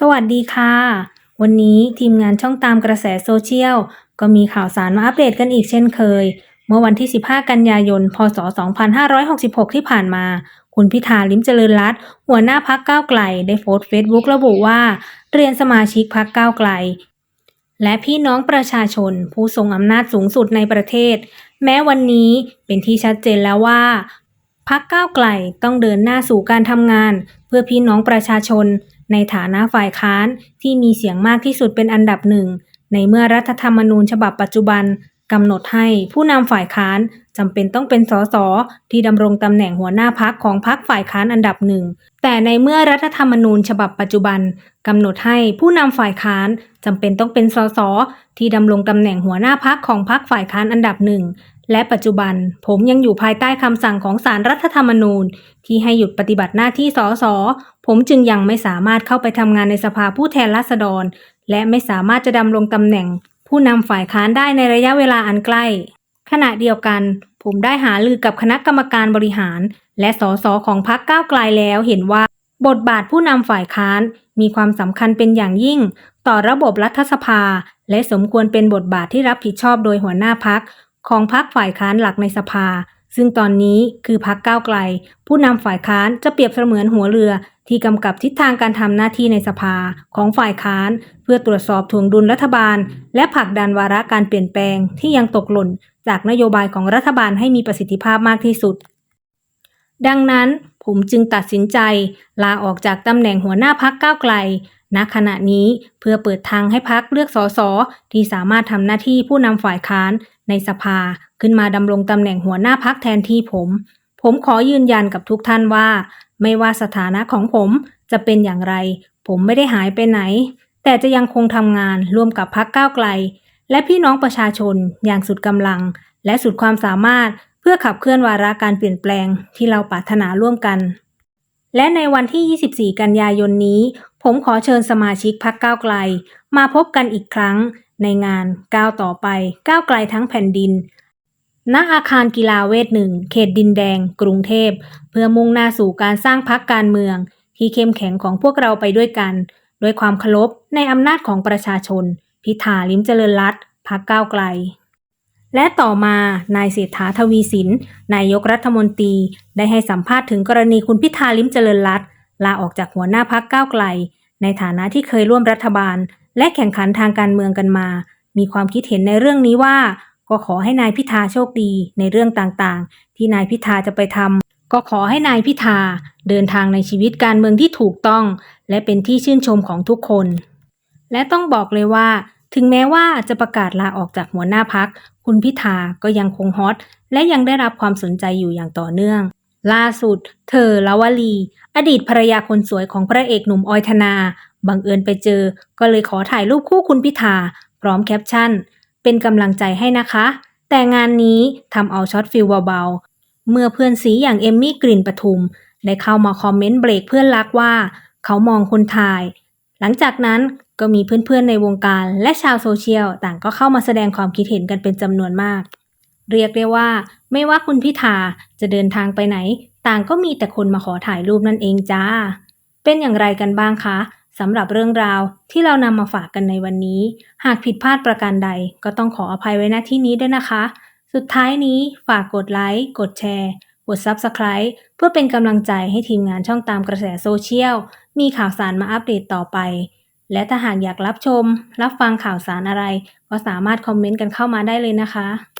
สวัสดีค่ะ วันนี้ทีมงานช่องตามกระแสโซเชียล ก็มีข่าวสารมาอัปเดตกันอีกเช่นเคย เมื่อวันที่ 15 กันยายน พศ 2566 ที่ผ่านมา คุณพิธาลิมเจริญรัตหัวหน้าพักก้าวไกล ได้โพสต์เฟซบุ๊กระบุว่า เรียนสมาชิกพักก้าวไกล และพี่น้องประชาชน ผู้ทรงอำนาจสูงสุดในประเทศ แม้วันนี้เป็นที่ชัดเจนแล้วว่าพักก้าวไกลต้องเดินหน้าสู่การทำงาน เพื่อพี่น้องประชาชน ในฐานะฝ่ายค้านที่มีเสียงมากที่สุดเป็นอันดับหนึ่ง ในเมื่อรัฐธรรมนูญฉบับปัจจุบันกำหนดให้ผู้นำฝ่ายค้านจำเป็นต้องเป็นสสที่ดำรงตำแหน่งหัวหน้าพักของพักฝ่ายค้านอันดับหนึ่ง แต่ในเมื่อรัฐธรรมนูญฉบับปัจจุบันกำหนดให้ผู้นำฝ่ายค้านจำเป็นต้องเป็นสสที่ดำรงตำแหน่งหัวหน้าพักของพักฝ่ายค้านอันดับหนึ่ง และปัจจุบันผมยังอยู่ภายใต้คำสั่งของศาลรัฐธรรมนูญ ที่ให้หยุดปฏิบัติหน้าที่สสผมจึงยังไม่สามารถเข้าไปทำงานในสภาผู้แทนราษฎร และไม่สามารถจะดำรงตำแหน่ง ผู้นำฝ่ายค้านได้ในระยะเวลาอันใกล้ ขณะเดียวกัน ผมได้หาลือกับคณะกรรมการบริหาร และสสของพรรคก้าวไกลแล้วเห็นว่า บทบาทผู้นำฝ่ายค้านมีความสำคัญเป็นอย่างยิ่ง ต่อระบบรัฐสภา และสมควรเป็นบทบาทที่รับผิดชอบโดยหัวหน้าพัก ของพรรคฝ่ายค้านหลักในสภา ซึ่งตอนนี้คือพรรคก้าวไกล ผู้นำฝ่ายค้านจะเปรียบเสมือนหัวเรือ ที่กำกับทิศทางการทำหน้าที่ในสภาของฝ่ายค้าน เพื่อตรวจสอบถ่วงดุลรัฐบาล และผลักดันวาระการเปลี่ยนแปลงที่ยังตกหล่น จากนโยบายของรัฐบาลให้มีประสิทธิภาพมากที่สุด ดังนั้นผมจึงตัดสินใจ ลาออกจากตำแหน่งหัวหน้าพักก้าวไกลณขณะนี้เพื่อเปิดทางให้พักเลือกสสที่สามารถทำหน้าที่ผู้นำฝ่ายค้าน ในสภาขึ้นมาดำรงตำแหน่งหัวหน้าพักแทนที่ผม ผมขอยืนยันกับทุกท่านว่า ไม่ว่าสถานะของผมจะเป็นอย่างไร ผมไม่ได้หายไปไหน แต่จะยังคงทำงานร่วมกับพักก้าวไกล และพี่น้องประชาชนอย่างสุดกำลัง และสุดความสามารถเพื่อขับเคลื่อนวาระการเปลี่ยนแปลงที่เราปรารถนาร่วมกัน และในวันที่ 24 กันยายนนี้ ผมขอเชิญสมาชิกพักก้าวไกล มาพบกันอีกครั้ง ในงานก้าวต่อไปก้าวไกลทั้งแผ่นดิน ณอาคารกีฬาเวทหนึ่งเขตดินแดง กรุงเทพ เพื่อมุ่งหน้าสู่การสร้างพักการเมือง ที่เข้มแข็งของพวกเราไปด้วยกัน ด้วยความเคารพในอำนาจของประชาชน พิธาลิมเจริญรัตพักก้าวไกลและต่อมา นายเศรษฐาทวีสิน นายกรัฐมนตรี ได้ให้สัมภาษณ์ถึงกรณีคุณพิธาลิมเจริญรัตลาออกจากหัวหน้าพักก้าวไกล ในฐานะที่เคยร่วมรัฐบาล และแข่งขันทางการเมืองกันมา มีความคิดเห็นในเรื่องนี้ว่า ก็ขอให้นายพิธาโชคดีในเรื่องต่างๆ ที่นายพิธาจะไปทำก็ขอให้นายพิธาเดินทางในชีวิตการเมืองที่ถูกต้อง และเป็นที่ชื่นชมของทุกคน และต้องบอกเลยว่า ถึงแม้ว่าจะประกาศลาออกจากหัวหน้าพัก คุณพิธาก็ยังคงฮอต และยังได้รับความสนใจอยู่อย่างต่อเนื่อง ล่าสุด เธอละวลี อดีตภรรยาคนสวยของพระเอกหนุ่มออยธนา บังเอิญไปเจอ ก็เลยขอถ่ายรูปคู่คุณพิธา พร้อมแคปชั่น เป็นกำลังใจให้นะคะ แต่งานนี้ทำเอาช็อตฟิลเบาๆ เมื่อเพื่อนสีอย่างเอมมี่กลิ่นปทุม ได้เข้ามาคอมเมนต์เบรกเพื่อนรักว่า เขามองคนถ่าย หลังจากนั้นก็มีเพื่อนๆในวงการและชาวโซเชียลต่างก็เข้ามาแสดงความคิดเห็นกันเป็นจำนวนมาก เรียกได้ว่า ไม่ว่าคุณพิธาจะเดินทางไปไหน ต่างก็มีแต่คนมาขอถ่ายรูปนั่นเองจ้า เป็นอย่างไรกันบ้างคะ สำหรับเรื่องราวที่เรานำมาฝากกันในวันนี้ หากผิดพลาดประการใดก็ต้องขออภัยไว้ณที่นี้ด้วยนะคะ สุดท้ายนี้ฝากกดไลค์ กดแชร์ กด Subscribe เพื่อเป็นกำลังใจให้ทีมงานช่องตามกระแสโซเชียล มีข่าวสารมาอัปเดตต่อไป และถ้าหากอยากรับชม รับฟังข่าวสารอะไร ก็สามารถคอมเมนต์กันเข้ามาได้เลยนะคะ